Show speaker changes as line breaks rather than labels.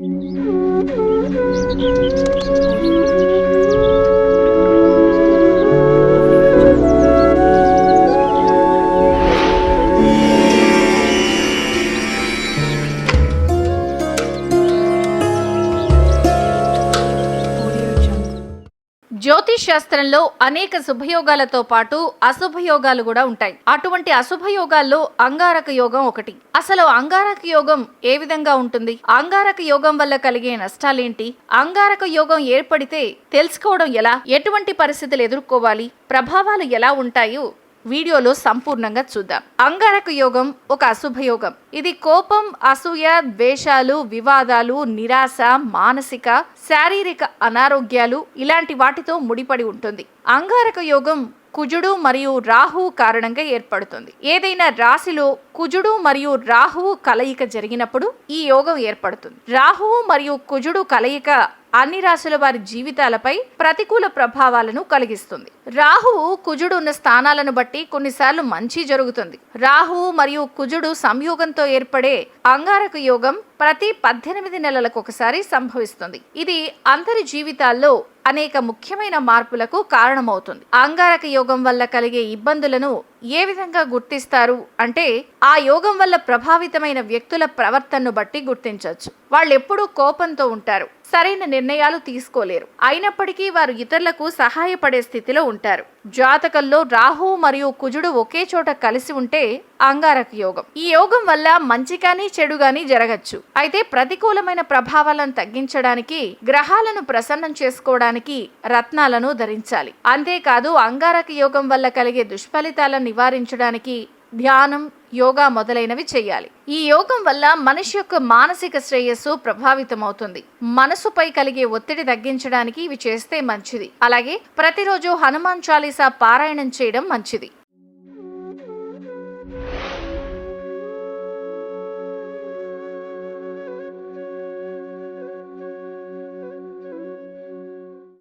うん。జ్యోతిష్ శాస్త్రంలో అనేక శుభయోగాలతో పాటు అశుభయోగాలు కూడా ఉంటాయి. అటువంటి అశుభయోగాల్లో అంగారక యోగం ఒకటి. అసలు అంగారక యోగం ఏ విధంగా ఉంటుంది? అంగారక యోగం వల్ల కలిగే నష్టాలేంటి? అంగారక యోగం ఏర్పడితే తెలుసుకోవడం ఎలా? ఎటువంటి పరిస్థితులు ఎదుర్కోవాలి? ప్రభావాలు ఎలా ఉంటాయో వీడియోలో సంపూర్ణంగా చూద్దాం. అంగారక యోగం ఒక అశుభ యోగం. ఇది కోపం అసూయ ద్వేషాలు వివాదాలు నిరాశ మానసిక శారీరక అనారోగ్యాలు ఇలాంటి వాటితో ముడిపడి ఉంటుంది. అంగారక యోగం కుజుడు మరియు రాహువు కారణంగా ఏర్పడుతుంది. ఏదైనా రాశిలో కుజుడు మరియు రాహువు కలయిక జరిగినప్పుడు ఈ యోగం ఏర్పడుతుంది. రాహువు మరియు కుజుడు కలయిక అన్ని రాశుల వారి జీవితాలపై ప్రతికూల ప్రభావాలను కలిగిస్తుంది. రాహువు కుజుడు ఉన్న స్థానాలను బట్టి కొన్నిసార్లు మంచి జరుగుతుంది. రాహువు మరియు కుజుడు సంయోగంతో ఏర్పడే అంగారక యోగం ప్రతి పద్దెనిమిది నెలలకు ఒకసారి సంభవిస్తుంది. ఇది అందరి జీవితాల్లో అనేక ముఖ్యమైన మార్పులకు కారణమవుతుంది. అంగారక యోగం వల్ల కలిగే ఇబ్బందులను ఏ విధంగా గుర్తిస్తారు అంటే ఆ యోగం వల్ల ప్రభావితమైన వ్యక్తుల ప్రవర్తనను బట్టి గుర్తించవచ్చు. వాళ్ళు ఎప్పుడూ కోపంతో ఉంటారు. సరైన నిర్ణయాలు తీసుకోలేరు. అయినప్పటికీ వారు ఇతరులకు సహాయపడే స్థితిలో ఉంటారు. జాతకంలో రాహు మరియు కుజుడు ఒకే చోట కలిసి ఉంటే అంగారక యోగం. ఈ యోగం వల్ల మంచి కానీ చెడు కానీ జరగచ్చు. అయితే ప్రతికూలమైన ప్రభావాలను తగ్గించడానికి గ్రహాలను ప్రసన్నం చేసుకోవడానికి రత్నాలను ధరించాలి. అంతేకాదు అంగారక యోగం వల్ల కలిగే దుష్ఫలితాలను నివారించడానికి ధ్యానం యోగా మొదలైనవి చేయాలి. ఈ యోగం వల్ల మనిషి యొక్క మానసిక శ్రేయస్సు ప్రభావితమవుతుంది. మనసుపై కలిగే ఒత్తిడి తగ్గించడానికి ఇవి చేస్తే మంచిది. అలాగే ప్రతిరోజు హనుమాన్ చాలీసా పారాయణం చేయడం మంచిది.